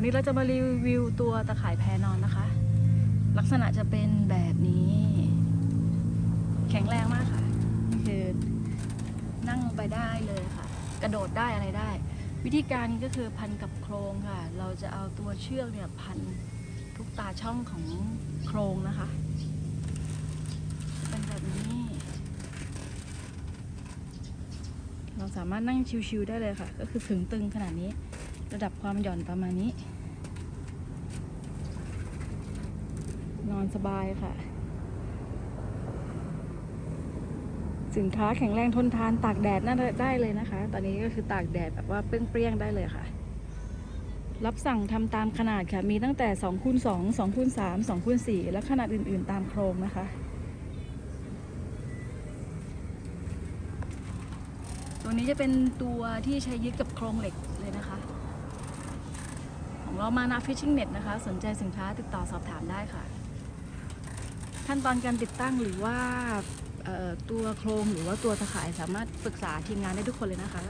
วันนี้เราจะมารีวิวตัวตะข่ายแพนอนนะคะ ลักษณะจะเป็นแบบนี้ แข็งแรงมากค่ะนี่คือนั่งลงไปได้เลยค่ะ กระโดดได้อะไรได้ วิธีการก็คือพันกับโครงค่ะ เราจะเอาตัวเชือกเนี่ยพันทุกตาช่องของโครงนะคะเป็นแบบนี้เราสามารถนั่งชิวๆได้เลยค่ะ ก็คือถึงตึงขนาดนี้ ระดับความหย่อนประมาณนี้ นอนสบายค่ะ สินค้าแข็งแรงทนทานตากแดดน่าได้เลยนะคะ ตอนนี้ก็คือตากแดดแบบว่าเปรี้ยงๆได้เลยค่ะ รับสั่งทำตามขนาดค่ะ มีตั้งแต่2คูณ2 2คูณ3 2คูณ4และขนาดอื่นๆตามโครงนะคะตัวนี้จะเป็นตัวที่ใช้ยึดกับโครงเหล็กเลยนะคะ เรามานาฟิชชิ่งเน็ตนะคะ สนใจสินค้าติดต่อสอบถามได้ค่ะ ขั้นตอนการติดตั้งหรือว่าตัวโครงหรือว่าตัวตะข่ายสามารถปรึกษาทีมงานได้ทุกคนเลยนะคะ